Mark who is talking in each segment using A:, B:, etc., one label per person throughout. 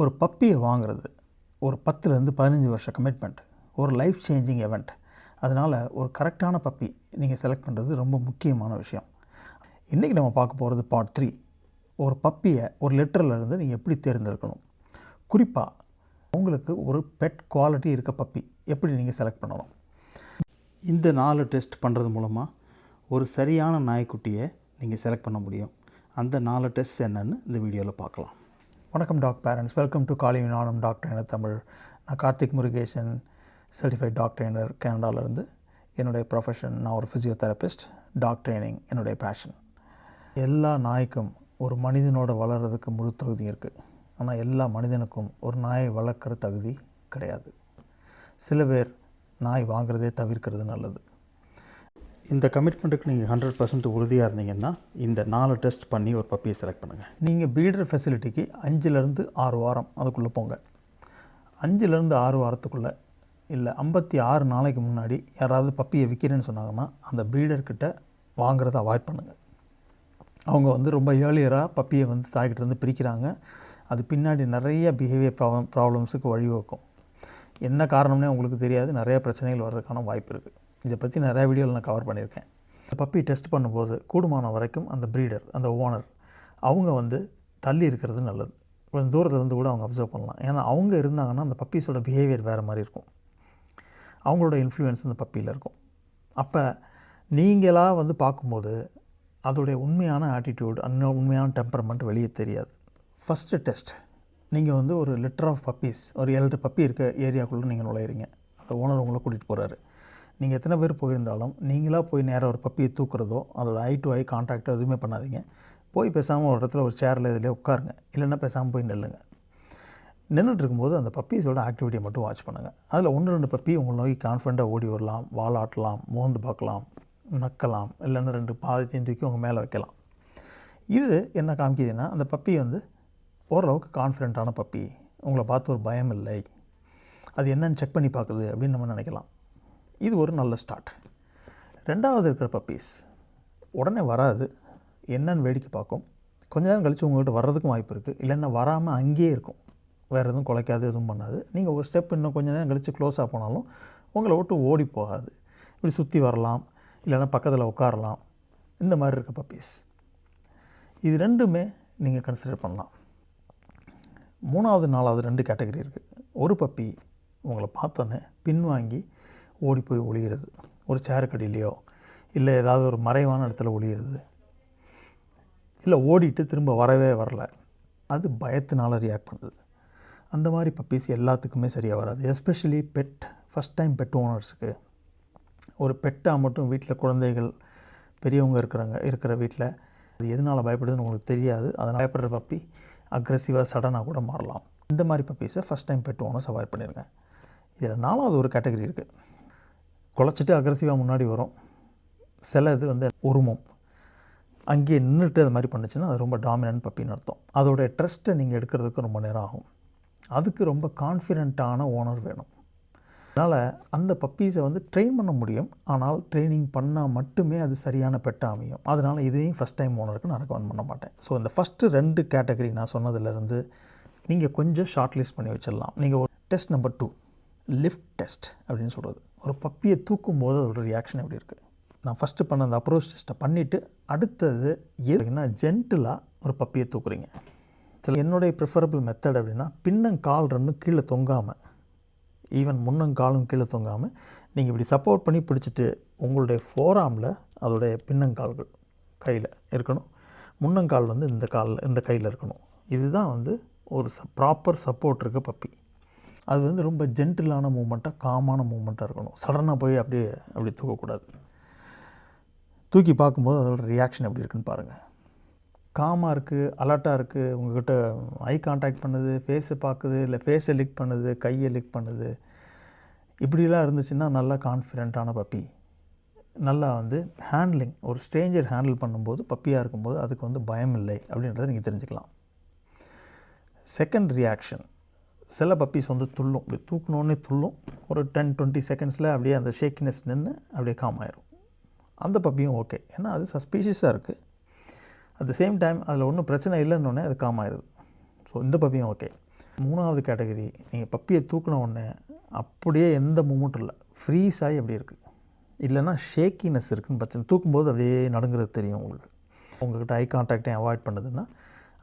A: ஒரு பப்பியை வாங்குறது ஒரு பத்துலேருந்து பதினஞ்சு வருஷம் கமிட்மெண்ட் ஒரு லைஃப் சேஞ்சிங் எவெண்ட் அதனால் ஒரு கரெக்டான பப்பி நீங்கள் செலக்ட் பண்ணுறது ரொம்ப முக்கியமான விஷயம். இன்றைக்கி நம்ம பார்க்க போகிறது பார்ட் த்ரீ ஒரு பப்பியை ஒரு லெட்டரில் இருந்து நீங்கள் எப்படி தேர்ந்தெடுக்கணும்? குறிப்பாக உங்களுக்கு ஒரு பெட் குவாலிட்டி இருக்க பப்பி எப்படி நீங்கள் செலக்ட் பண்ணணும்? இந்த நாலு டெஸ்ட் பண்ணுறது மூலமாக ஒரு சரியான நாய்க்குட்டியை நீங்கள் செலக்ட் பண்ண முடியும். அந்த நாலு டெஸ்ட் என்னென்னு இந்த வீடியோவில் பார்க்கலாம். வணக்கம் டாக் பேரண்ட்ஸ். வெல்கம் டு காலி வினானம் டாக் ட்ரைனர் தமிழ். நான் Karthik Murugesan certified dog trainer கனடாவிலேருந்து. என்னுடைய ப்ரொஃபஷன் நான் ஒரு ஃபிசியோதெரபிஸ்ட் டாக் ட்ரைனிங் என்னுடைய பேஷன் எல்லா நாய்க்கும் ஒரு மனிதனோட வளர்கிறதுக்கு முழு தகுதி இருக்குது ஆனால் எல்லா மனிதனுக்கும் ஒரு நாயை வளர்க்குற தகுதி கிடையாது. சில பேர் நாய் வாங்குறதே தவிர்க்கிறது நல்லது. இந்த கமிட்மெண்ட்டுக்கு நீங்கள் ஹண்ட்ரட் பர்சன்ட் உறுதியாக இருந்தீங்கன்னா இந்த நாலு டெஸ்ட் பண்ணி ஒரு பப்பியை செலக்ட் பண்ணுங்கள் நீங்கள் ப்ரீடர் ஃபெசிலிட்டிக்கு அஞ்சுலேருந்து ஆறு வாரம் அதுக்குள்ளே போங்க. அஞ்சுலேருந்து ஆறு வாரத்துக்குள்ளே இல்லை ஐம்பத்தி ஆறு நாளைக்கு முன்னாடி யாராவது பப்பியை விற்கிறேன்னு சொன்னாங்கன்னா அந்த ப்ரீடர்கிட்ட வாங்குறத அவாய்ட் பண்ணுங்கள் அவங்க வந்து ரொம்ப ஏர்லியராக பப்பியை வந்து தாய்கிட்ட இருந்து பிரிக்கிறாங்க. அது பின்னாடி நிறைய பிஹேவியர் ப்ராப்ளம் ப்ராப்ளம்ஸுக்கு வழிவகுக்கும். என்ன காரணம்னே உங்களுக்கு தெரியாது. நிறைய பிரச்சனைகள் வர்றதுக்கான வாய்ப்பு இருக்குது இதை பற்றி நிறையா வீடியோவில் நான் கவர் பண்ணியிருக்கேன். இந்த பப்பி டெஸ்ட் பண்ணும்போது கூடுமான வரைக்கும் அந்த ப்ரீடர் அந்த ஓனர் அவங்க வந்து தள்ளி இருக்கிறது நல்லது. கொஞ்சம் தூரத்துலேருந்து கூட அவங்க அப்சர்வ் பண்ணலாம். ஏன்னா அவங்க இருந்தாங்கன்னா அந்த பப்பீஸோட பிஹேவியர் வேறு மாதிரி இருக்கும். அவங்களோட இன்ஃப்ளூயன்ஸ் அந்த பப்பியில் இருக்கும். அப்போ நீங்களாக வந்து பார்க்கும்போது அதோடைய உண்மையான ஆட்டிடியூட் அன்ன உண்மையான டெம்பரமெண்ட் வெளியே தெரியாது. ஃபஸ்ட்டு டெஸ்ட் நீங்கள் வந்து ஒரு லிட்டர் ஆஃப் பப்பீஸ் ஒரு ஏழு பப்பி இருக்க ஏரியாக்குள்ளே நீங்கள் நுழையிறீங்க. அந்த ஓனர் உங்களை கூட்டிகிட்டு போகிறாரு நீங்கள் எத்தனை பேர் போயிருந்தாலும் நீங்களாக போய் நேராக ஒரு பப்பியை தூக்குறதோ அதோட ஐ டு ஐ கான்டாக்டோ எதுவுமே பண்ணாதீங்க. போய் பேசாமல் ஒரு இடத்துல ஒரு சேரில் இதில் உட்காருங்க. இல்லைன்னா பேசாமல் போய் நில்லுங்க. நின்றுட்டு இருக்கும்போது அந்த பப்பீஸோட ஆக்டிவிட்டியை மட்டும் வாட்ச் பண்ணுங்கள் அதில் ஒன்று ரெண்டு பப்பி உங்களை நோக்கி கான்ஃபிடண்ட்டாக ஓடி வரலாம் வாலாட்டலாம் மோந்து பார்க்கலாம் நக்கலாம் இல்லைன்னா ரெண்டு பாதத்தையும் தூக்கி உங்கள் மேலே வைக்கலாம். இது என்ன காமிக்குதுன்னா அந்த பப்பி வந்து ஓரளவுக்கு கான்ஃபிடென்ட்டான பப்பி. உங்களை பார்த்து ஒரு பயம் இல்லை. அது என்னன்னு செக் பண்ணி பார்க்குது அப்படின்னு நம்ம நினைக்கலாம். இது ஒரு நல்ல ஸ்டார்ட் ரெண்டாவது இருக்கிற பப்பீஸ் உடனே வராது. என்னன்னு வேடிக்கை பார்க்கும். கொஞ்ச நேரம் கழித்து உங்கள்கிட்ட வர்றதுக்கும் வாய்ப்பு இருக்குது இல்லைன்னா வராமல் அங்கேயே இருக்கும். வேறு எதுவும் குலைக்காது எதுவும் பண்ணாது. நீங்கள் ஒரு ஸ்டெப் இன்னும் கொஞ்ச நேரம் கழித்து க்ளோஸாக போனாலும் உங்களை விட்டு ஓடி போகாது. இப்படி சுற்றி வரலாம். இல்லைன்னா பக்கத்தில் உட்காரலாம். இந்த மாதிரி இருக்க பப்பீஸ் இது ரெண்டுமே நீங்கள் கன்சிடர் பண்ணலாம். மூணாவது நாலாவது ரெண்டு கேட்டகரி இருக்குது ஒரு பப்பி உங்களை பார்த்தோன்னே பின்வாங்கி ஓடி போய் ஒளிகிறது ஒரு சேருக்கடியிலையோ இல்லை ஏதாவது ஒரு மறைவான இடத்துல ஒளிகிறது இல்லை ஓடிட்டு திரும்ப வரவே வரல. அது பயத்தினால் ரியாக்ட் பண்ணுது. அந்த மாதிரி பப்பீஸ் எல்லாத்துக்குமே சரியாக வராது. Especially pet first time pet ஓனர்ஸுக்கு ஒரு பெட்டாக மட்டும் வீட்டில் குழந்தைகள் பெரியவங்க இருக்கிறாங்க இருக்கிற வீட்டில் அது எதனால் பயப்படுதுன்னு உங்களுக்கு தெரியாது. அதனால் பயப்படுற பப்பி அக்ரெசிவாக சடனாக கூட மாறலாம். இந்த மாதிரி பப்பீஸை first time pet owners avoid பண்ணிடுங்க இதில் நாலாவது ஒரு கேட்டகரி இருக்குது குலைச்சிட்டு அக்ரஸிவாக முன்னாடி வரும். சில இது வந்து உருமம். அங்கேயே நின்றுட்டு அது மாதிரி பண்ணுச்சுன்னா அது ரொம்ப டாமினன்ட் பப்பின்னு அர்த்தம். அதோடைய ட்ரஸ்ட்டை நீங்கள் எடுக்கிறதுக்கு ரொம்ப நேரம் ஆகும். அதுக்கு ரொம்ப கான்ஃபிடென்ட்டான ஓனர் வேணும். அதனால் அந்த பப்பீஸை வந்து ட்ரெயின் பண்ண முடியும். ஆனால் ட்ரைனிங் பண்ணால் மட்டுமே அது சரியான பெட்டாக அமையும். அதனால் இதையும் ஃபஸ்ட் டைம் ஓனருக்கு நான் ரெக்கமெண்ட் பண்ண மாட்டேன். ஸோ இந்த ஃபஸ்ட்டு ரெண்டு கேட்டகரி நான் சொன்னதுலேருந்து நீங்கள் கொஞ்சம் ஷார்ட் லிஸ்ட் பண்ணி வச்சிடலாம். நீங்கள் ஒரு test number two lift test அப்படின்னு சொல்கிறது ஒரு பப்பியை தூக்கும் போது அதோட ரியாக்ஷன் எப்படி இருக்குது நான் ஃபஸ்ட்டு பண்ண அந்த அப்ரோச் டெஸ்ட்டை பண்ணிவிட்டு அடுத்தது எதுனா ஜென்டிலாக ஒரு பப்பியை தூக்குறீங்க. சில என்னுடைய ப்ரிஃபரபிள் மெத்தட் அப்படின்னா பின்னங்கால் ரெண்டும் கீழே தொங்காமல் ஈவன் முன்னங்காலும் கீழே தொங்காமல் நீங்கள் இப்படி சப்போர்ட் பண்ணி பிடிச்சிட்டு உங்களுடைய ஃபோராமில் அதோடைய பின்னங்கால்கள் கையில் இருக்கணும். முன்னங்கால் வந்து இந்த காலில் இந்த கையில் இருக்கணும். இதுதான் வந்து ஒரு ச ப்ராப்பர் சப்போர்ட் இருக்க பப்பி. அது வந்து ரொம்ப ஜென்டிலான மூமெண்ட்டாக காமான மூமெண்ட்டாக இருக்கணும். சடனாக போய் அப்படியே அப்படி தூக்கக்கூடாது. தூக்கி பார்க்கும்போது அதோட ரியாக்ஷன் எப்படி இருக்குன்னு பாருங்கள் காமாக இருக்குது அலர்ட்டாக இருக்குது உங்கள்கிட்ட ஐ கான்டாக்ட் பண்ணுது ஃபேஸை பார்க்குது இல்லை ஃபேஸை லிக் பண்ணுது கையை லிக் பண்ணுது. இப்படிலாம் இருந்துச்சுன்னா நல்லா கான்ஃபிடென்ட்டான பப்பி நல்லா வந்து ஹேண்ட்லிங் ஒரு ஸ்ட்ரேஞ்சர் ஹேண்டில் பண்ணும்போது பப்பியாக இருக்கும்போது அதுக்கு வந்து பயம் இல்லை அப்படின்றத நீங்கள் தெரிஞ்சுக்கலாம். செகண்ட் ரியாக்ஷன் சில பப்பீஸ் வந்து துள்ளும். இப்படி தூக்கினோடனே துள்ளும். ஒரு டென் டுவெண்ட்டி செகண்ட்ஸில் அப்படியே அந்த ஷேக்கினஸ் நின்று அப்படியே காம் ஆயிரும். அந்த பப்பியும் ஓகே ஏன்னா அது சஸ்பீஷியஸாக இருக்குது அட் த சேம் டைம் அதில் ஒன்றும் பிரச்சனை இல்லைன்னொடனே அது காம் ஆயிடுது ஸோ இந்த பப்பியும் ஓகே மூணாவது கேட்டகரி நீங்கள் பப்பியை தூக்கின உடனே அப்படியே எந்த மூமெண்ட்டும் இல்லை. ஃப்ரீஸ் ஆகி அப்படி இருக்குது இல்லைன்னா ஷேக்கினஸ் இருக்குன்னு பிரச்சனை. தூக்கும்போது அப்படியே நடுங்கிறது தெரியும் உங்களுக்கு. உங்கள்கிட்ட ஐ கான்டாக்டையும் அவாய்ட் பண்ணுதுன்னா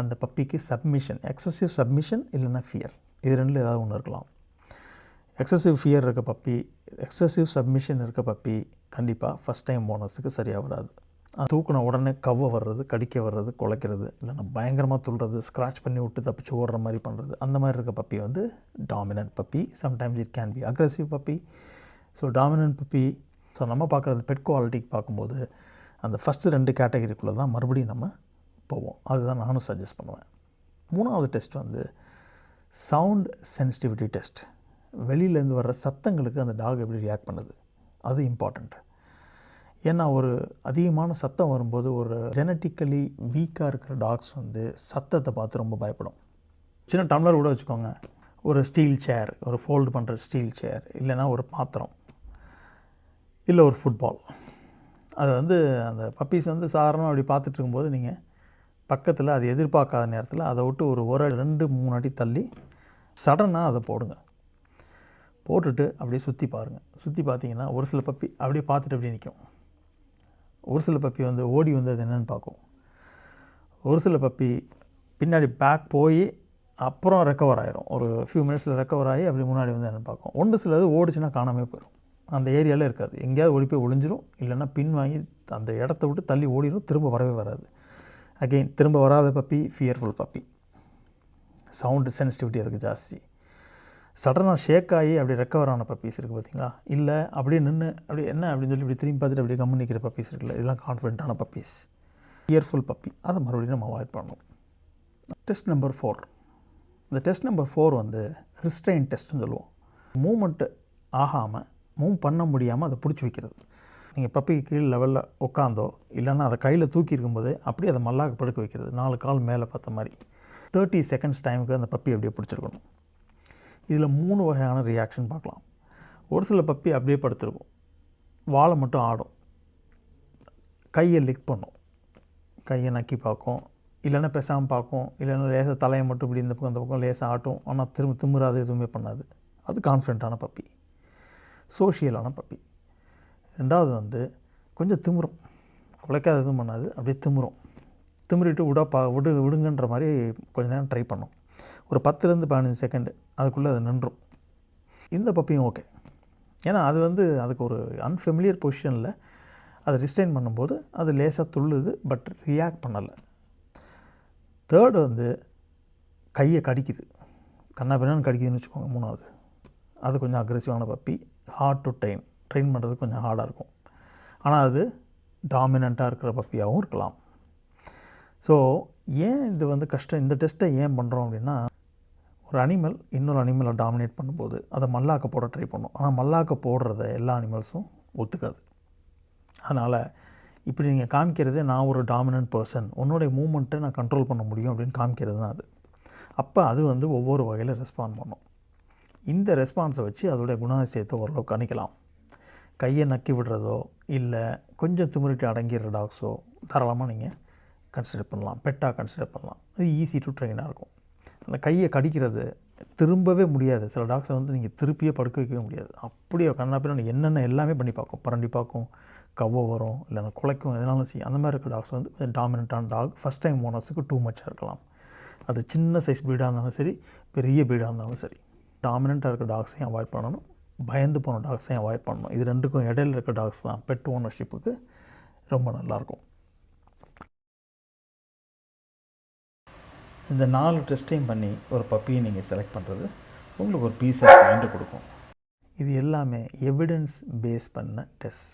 A: அந்த பப்பிக்கு சப்மிஷன் எக்ஸசிவ் சப்மிஷன் இல்லைன்னா ஃபியர் இது ரெண்டில் ஏதாவது ஒன்று இருக்கலாம். எக்ஸசிவ் ஃபியர் இருக்க பப்பி எக்ஸசிவ் சப்மிஷன் இருக்க பப்பி கண்டிப்பாக ஃபஸ்ட் டைம் போனஸுக்கு சரியாக வராது. அது தூக்குன உடனே கவ்வை வர்றது கடிக்க வர்றது குலைக்கிறது இல்லைன்னா பயங்கரமாக துள்ளுறது ஸ்க்ராட்ச் பண்ணி விட்டு தப்பிச்சு ஓடுற மாதிரி பண்ணுறது அந்த மாதிரி இருக்க பப்பி வந்து dominant puppy. Sometimes it can be aggressive puppy. So dominant puppy so நம்ம பார்க்குறது பெட் குவாலிட்டிக்கு பார்க்கும்போது அந்த ஃபஸ்ட்டு ரெண்டு கேட்டகரிக்குள்ளே தான் மறுபடியும் நம்ம போவோம். அதுதான் நானும் சஜஸ்ட் பண்ணுவேன். மூணாவது டெஸ்ட் வந்து சவுண்ட் சென்சிட்டிவிட்டி டெஸ்ட். வெளியிலேருந்து வர்ற சத்தங்களுக்கு அந்த டாக் எப்படி ரியாக்ட் பண்ணுது? அது இம்பார்ட்டண்ட் ஏன்னா ஒரு அதிகமான சத்தம் வரும்போது ஒரு ஜெனட்டிக்கலி வீக்காக இருக்கிற டாக்ஸ் வந்து சத்தத்தை பார்த்து ரொம்ப பயப்படும். சின்ன டம்ளர் கூட வச்சுக்கோங்க. ஒரு ஸ்டீல் சேர் ஒரு ஃபோல்டு பண்ணுற ஸ்டீல் சேர் இல்லைன்னா ஒரு பாத்திரம் இல்லை ஒரு ஃபுட்பால் அது வந்து அந்த பப்பீஸ் வந்து சாதாரணமாக அப்படி பார்த்துட்டு இருக்கும்போது நீங்கள் பக்கத்தில் அது எதிர்பார்க்காத நேரத்தில் அதை விட்டு ஒரு ஒரு ரெண்டு மூணு அடி தள்ளி சடனாக அதை போடுங்க. போட்டுட்டு அப்படியே சுற்றி பாருங்கள் சுற்றி பார்த்தீங்கன்னா ஒரு சில பப்பி அப்படியே பார்த்துட்டு அப்படியே நிற்கும் ஒரு சில பப்பி வந்து ஓடி வந்து அது என்னென்னு பார்க்கும். ஒரு சில பப்பி பின்னாடி பேக் போய் அப்புறம் ரெக்கவர் ஆயிரும். ஒரு ஃபியூ மினிட்ஸில் ரெக்கவர் ஆகி அப்படி முன்னாடி வந்து என்னென்னு பார்க்கும். ஒன்று சிலது ஓடிச்சுன்னா காணாமே போயிடும் அந்த ஏரியாவில் இருக்காது. எங்கேயாவது ஓடி போய் ஒளிஞ்சிரும். இல்லைன்னா பின் வாங்கி அந்த இடத்த விட்டு தள்ளி ஓடிடும் திரும்ப வரவே வராது. அகெயின் திரும்ப வராத puppy fearful puppy sound sensitivity அதுக்கு ஜாஸ்தி. சடனாக ஷேக் ஆகி அப்படி ரெக்கவர் ஆன பப்பீஸ் இருக்குது பார்த்தீங்களா? இல்லை அப்படியே நின்று அப்படி என்ன அப்படின்னு சொல்லி இப்படி திரும்பி பார்த்துட்டு அப்படியே கம்மி நிற்கிற பப்பீஸ் இருக்குல்ல இதெல்லாம் கான்ஃபிடென்ட்டான பப்பீஸ் இயர்ஃபுல் பப்பி அதை மறுபடியும் நம்ம அவாய்ட் பண்ணணும். டெஸ்ட் நம்பர் ஃபோர் இந்த டெஸ்ட் நம்பர் ஃபோர் வந்து ரிஸ்ட்ரெயின் டெஸ்ட்னு சொல்லுவோம். மூமெண்ட்டு ஆகாமல் மூவ் பண்ண முடியாமல் அதை பிடிச்சி வைக்கிறது. நீங்கள் பப்பிக்கு கீழ் லெவலில் உட்காந்தோ இல்லைன்னா அதை கையில் தூக்கி இருக்கும்போது அப்படியே அதை மல்லாக படுக்க வைக்கிறது. நாலு கால் மேலே பார்த்த மாதிரி. தேர்ட்டி செகண்ட்ஸ் டைமுக்கு அந்த பப்பி அப்படியே பிடிச்சிருக்கணும். இதில் மூணு வகையான ரியாக்ஷன் பார்க்கலாம். ஒரு சில பப்பி அப்படியே படுத்துருக்கும். வாழை மட்டும் ஆடும். கையை லிக் பண்ணும். கையை நக்கி பார்க்கும். இல்லைன்னா பேசாமல் பார்க்கும். இல்லைன்னா லேசாக தலையை மட்டும் இப்படி இந்த பக்கம் அந்த பக்கம் லேசாக ஆட்டும். ஆனால் திரும்ப திமிராது எதுவுமே பண்ணாது. அது கான்ஃபிடென்ட்டான பப்பி. சோஷியலான பப்பி. ரெண்டாவது வந்து கொஞ்சம் திமுறும் குலைக்காத எதுவும் பண்ணாது. அப்படியே திமுறும் திமிரிட்டு விட பா விடு விடுங்கன்ற மாதிரி கொஞ்ச நேரம் ட்ரை பண்ணும். ஒரு பத்துலேருந்து பதினஞ்சு செகண்டு அதுக்குள்ளே அது நின்றும். இந்த பப்பியும் ஓகே ஏன்னா அது வந்து அதுக்கு ஒரு அன்ஃபெமிலியர் பொசிஷனில் அதை ரிஸ்டைன் பண்ணும்போது அது லேசாக துள்ளுது பட் ரியாக்ட் பண்ணலை. தேர்டு வந்து கையை கடிக்குது. கண்ணா பின்னான்னு கடிக்குதுன்னு வச்சுக்கோங்க மூணாவது. அது கொஞ்சம் அக்ரெசிவான puppy. Hard to train train பண்ணுறது கொஞ்சம் ஹார்டாக இருக்கும். ஆனால் அது டாமினண்ட்டாக இருக்கிற பப்பியாகவும் இருக்கலாம். ஸோ ஏன் இது வந்து கஷ்டம்? இந்த டெஸ்ட்டை ஏன் பண்ணுறோம் அப்படின்னா ஒரு அனிமல் இன்னொரு அனிமலை டாமினேட் பண்ணும்போது அதை மல்லாக்க போட ட்ரை பண்ணும். ஆனால் மல்லாக்க போடுறத எல்லா அனிமல்ஸும் ஒத்துக்காது. அதனால் இப்படி நீங்கள் காமிக்கிறதே நான் ஒரு டாமினன்ட் பர்சன் உன்னுடைய மூமெண்ட்டை நான் கண்ட்ரோல் பண்ண முடியும் அப்படின்னு காமிக்கிறது தான் அது. அப்போ அது வந்து ஒவ்வொரு வகையில் ரெஸ்பாண்ட் பண்ணும். இந்த ரெஸ்பான்ஸை வச்சு அதோடைய குணாதிசயத்தை ஓரளவுக்கு கணிக்கலாம் கையை நக்கி விடுறதோ இல்லை கொஞ்சம் திமிரிட்டு அடங்கிடுற டாக்ஸோ தாராளமாக நீங்கள் கன்சிடர் பண்ணலாம். பெட்டாக கன்சிடர் பண்ணலாம். அது ஈஸி டு ட்ரெயினாக இருக்கும். அந்த கையை கடிக்கிறது திரும்பவே முடியாது. சில டாக்ஸை வந்து நீங்கள் திருப்பியே படுக்க வைக்கவே முடியாது. அப்படியே கண்ணா என்னென்ன எல்லாமே பண்ணி பார்க்கும். பரண்டி பார்க்கும் கவ்வ வரும் இல்லைன்னா குலைக்கும் எதனாலும் செய்யும். அந்த மாதிரி இருக்க டாக்ஸ் வந்து கொஞ்சம் டாமினண்ட்டான டாக் ஃபஸ்ட் டைம் ஓனர்ஸுக்கு டூ மச்சாக இருக்கலாம். அது சின்ன சைஸ் பீடாக இருந்தாலும் சரி பெரிய பீடாக இருந்தாலும் சரி. டாமினண்ட்டாக இருக்க டாக்ஸையும் அவாய்ட் பண்ணணும். பயந்து போன டாக்ஸையும் அவாய்ட் பண்ணணும். இது ரெண்டுக்கும் இடையில இருக்க டாக்ஸ் தான். பெட் ஓனர்ஷிப்புக்கு ரொம்ப நல்லாயிருக்கும் இந்த நாலு டெஸ்ட்டையும் பண்ணி ஒரு பப்பியை நீங்கள் செலக்ட் பண்ணுறது உங்களுக்கு ஒரு பீஸ் ஆஃப் மைண்டு கொடுக்கும். இது எல்லாமே எவிடன்ஸ் பேஸ் பண்ண டெஸ்ட்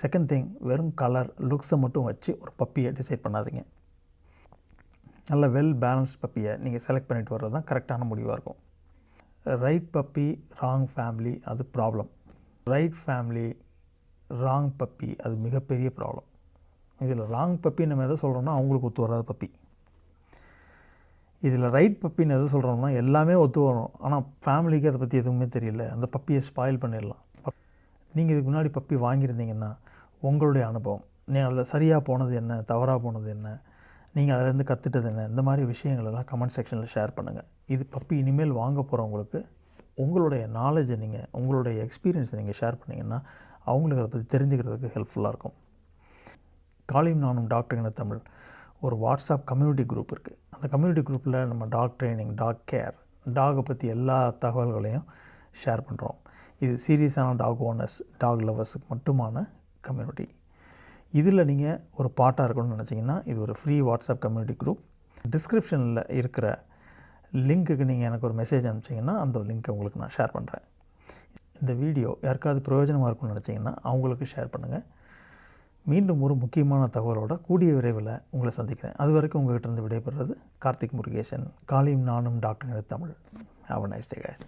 A: செகண்ட் திங் வெறும் கலர் லுக்ஸை மட்டும் வச்சு ஒரு பப்பியை டிசைட் பண்ணாதீங்க. நல்ல வெல் பேலன்ஸ்ட் பப்பியை நீங்கள் செலக்ட் பண்ணிட்டு வர்றது தான் கரெக்டான முடிவாக இருக்கும். ரைட் பப்பி ராங் ஃபேமிலி அது problem right family wrong puppy அது மிகப்பெரிய ப்ராப்ளம் இதில் ராங் பப்பி நம்ம எதை சொல்கிறோம்னா அவங்களுக்கு ஒத்து வராத பப்பி இதில் ரைட் பப்பின்னு எதை சொல்கிறோம்னா எல்லாமே ஒத்து வரும். ஆனால் ஃபேமிலிக்கு அதை பற்றி எதுவுமே தெரியல. அந்த பப்பியை ஸ்பாயில் பண்ணிடலாம். நீங்கள் இதுக்கு முன்னாடி பப்பி வாங்கியிருந்தீங்கன்னா உங்களுடைய அனுபவம். நீ அதில் சரியாக போனது என்ன? தவறாக போனது என்ன? நீங்கள் அதிலேருந்து கற்றுட்டது என்ன? இந்த மாதிரி விஷயங்கள் எல்லாம் கமெண்ட் செக்ஷனில் ஷேர் பண்ணுங்கள் இது பப்பி இனிமேல் வாங்க போகிறவங்களுக்கு உங்களுடைய நாலேஜை நீங்கள் உங்களுடைய எக்ஸ்பீரியன்ஸை நீங்கள் ஷேர் பண்ணிங்கன்னா அவங்களுக்கு அதை பற்றி தெரிஞ்சுக்கிறதுக்கு ஹெல்ப்ஃபுல்லாக இருக்கும். காலியும் நானும் டாக்டர் தமிழ். ஒரு வாட்ஸ்அப் கம்யூனிட்டி குரூப் இருக்குது அந்த கம்யூனிட்டி குரூப்பில் நம்ம டாக் ட்ரைனிங் டாக் கேர் டாகை பற்றி எல்லா தகவல்களையும் ஷேர் பண்ணுறோம் இது சீரியஸான டாக் ஓனர்ஸ் டாக் லவர்ஸுக்கு மட்டுமான கம்யூனிட்டி இதில் நீங்கள் ஒரு பாட்டாக இருக்கணும்னு நினச்சிங்கன்னா இது ஒரு ஃப்ரீ வாட்ஸ்அப் கம்யூனிட்டி குரூப் டிஸ்கிரிப்ஷனில் இருக்கிற லிங்க்குக்கு நீங்கள் எனக்கு ஒரு மெசேஜ் அனுப்பிச்சிங்கன்னா அந்த லிங்க்கை உங்களுக்கு நான் ஷேர் பண்ணுறேன் இந்த வீடியோ யாருக்காவது பிரயோஜனமாக இருக்கும்னு நினச்சிங்கன்னா அவங்களுக்கு ஷேர் பண்ணுங்கள் மீண்டும் ஒரு முக்கியமான தகவலோட கூடிய விரைவில் உங்களை சந்திக்கிறேன். அது வரைக்கும் உங்கள்கிட்ட இருந்து விடைபெறுறது கார்த்திக் முருகேசன். காளியும் நானும் doctor Tamil have nice day guys